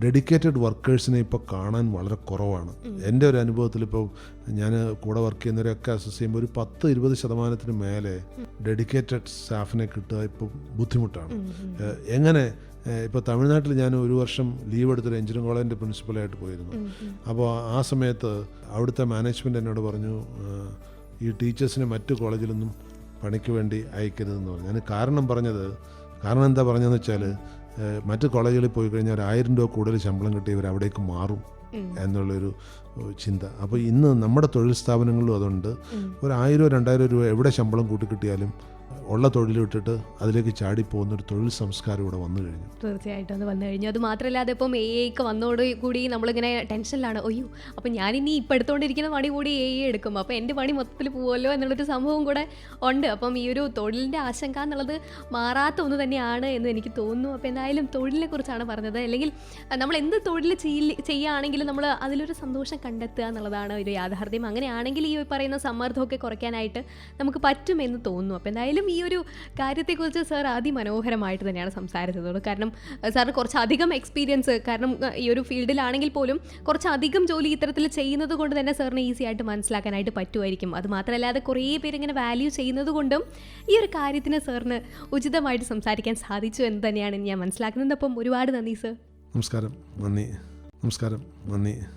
ഡെഡിക്കേറ്റഡ് വർക്കേഴ്സിനെ ഇപ്പോൾ കാണാൻ വളരെ കുറവാണ്. എന്റെ ഒരു അനുഭവത്തിൽ ഇപ്പോൾ ഞാൻ കൂടെ വർക്ക് ചെയ്യുന്നവരൊക്കെ അസസ് ചെയ്യുമ്പോൾ ഒരു പത്ത് ഇരുപത് ശതമാനത്തിന് മേലെ ഡെഡിക്കേറ്റഡ് സ്റ്റാഫിനെ കിട്ടുക ഇപ്പോൾ ബുദ്ധിമുട്ടാണ്. എങ്ങനെ ഇപ്പോൾ തമിഴ്നാട്ടിൽ ഞാൻ ഒരു വർഷം ലീവ് എടുത്തൊരു എഞ്ചിനീയറിംഗ് കോളേജിന്റെ പ്രിൻസിപ്പലായിട്ട് പോയിരുന്നു. അപ്പോൾ ആ സമയത്ത് അവിടുത്തെ മാനേജ്മെന്റ് എന്നോട് പറഞ്ഞു "ഏഹ്, ഈ ടീച്ചേഴ്സിനെ മറ്റു കോളേജിലൊന്നും പണിക്ക് വേണ്ടി അയക്കരുതെന്ന് പറഞ്ഞു. ഞാൻ കാരണം പറഞ്ഞത് കാരണം എന്താ പറഞ്ഞതെന്ന് വെച്ചാൽ മറ്റ് കോളേജുകളിൽ പോയി കഴിഞ്ഞാൽ ഒരു ആയിരം രൂപ കൂടുതൽ ശമ്പളം കിട്ടിയവർ അവിടേക്ക് മാറും എന്നുള്ളൊരു ചിന്ത. അപ്പോൾ ഇന്ന് നമ്മുടെ തൊഴിൽ സ്ഥാപനങ്ങളിലും അതുണ്ട്. ഒരു ആയിരം രണ്ടായിരം രൂപ എവിടെ ശമ്പളം കൂട്ടി കിട്ടിയാലും ഉള്ള തൊഴിൽ വിട്ടിട്ട് അതിലേക്ക് ചാടിപ്പോകുന്ന ഒരു തൊഴിൽ സംസ്കാരം ഇവിടെ വന്നു കഴിഞ്ഞു. തീർച്ചയായിട്ടും അത് വന്നു കഴിഞ്ഞു. അത് മാത്രമല്ല അതിപ്പം എ ഐക്ക് വന്നോട് കൂടി നമ്മളിങ്ങനെ ടെൻഷനിലാണ്. അയ്യോ അപ്പം ഞാനിനി ഇപ്പം എടുത്തുകൊണ്ടിരിക്കുന്ന പണി കൂടി എ എടുക്കും. അപ്പം എന്റെ പണി മൊത്തത്തിൽ പോകുമല്ലോ എന്നുള്ളൊരു സംഭവം കൂടെ ഉണ്ട്. അപ്പം ഈ ഒരു തൊഴിലിന്റെ ആശങ്ക എന്നുള്ളത് മാറാത്ത ഒന്ന് തന്നെയാണ് എന്ന് എനിക്ക് തോന്നുന്നു. അപ്പോൾ എന്തായാലും തൊഴിലിനെ കുറിച്ചാണ് പറഞ്ഞത്. അല്ലെങ്കിൽ നമ്മൾ എന്ത് തൊഴിൽ ചെയ്യുകയാണെങ്കിലും നമ്മൾ അതിലൊരു സന്തോഷം കണ്ടെത്തുക എന്നുള്ളതാണ് ഒരു യാഥാർത്ഥ്യം. അങ്ങനെയാണെങ്കിൽ ഈ പറയുന്ന സമ്മർദ്ദമൊക്കെ കുറയ്ക്കാനായിട്ട് നമുക്ക് പറ്റുമെന്ന് തോന്നുന്നു. അപ്പോൾ എന്തായാലും ഈ ഒരു കാര്യത്തെക്കുറിച്ച് സാർ അതിമനോഹരമായിട്ട് തന്നെയാണ് സംസാരിച്ചത് കാരണം സാറിന് കുറച്ചധികം എക്സ്പീരിയൻസ് കാരണം ഈ ഒരു ഫീൽഡിലാണെങ്കിൽ പോലും കുറച്ചധികം ജോലി ഇത്തരത്തിൽ ചെയ്യുന്നത് കൊണ്ട് തന്നെ സാറിന് ഈസി ആയിട്ട് മനസ്സിലാക്കാനായിട്ട് പറ്റുമായിരിക്കും. അത് മാത്രമല്ലാതെ കുറേ പേര് ഇങ്ങനെ വാല്യൂ ചെയ്യുന്നത് കൊണ്ടും ഈ ഒരു കാര്യത്തിന് സാറിന് ഉചിതമായിട്ട് സംസാരിക്കാൻ സാധിച്ചു എന്ന് തന്നെയാണ് ഞാൻ മനസ്സിലാക്കുന്നത്. അപ്പം ഒരുപാട് നന്ദി സർ. നമസ്കാരം. നന്ദി. നമസ്കാരം. നന്ദി.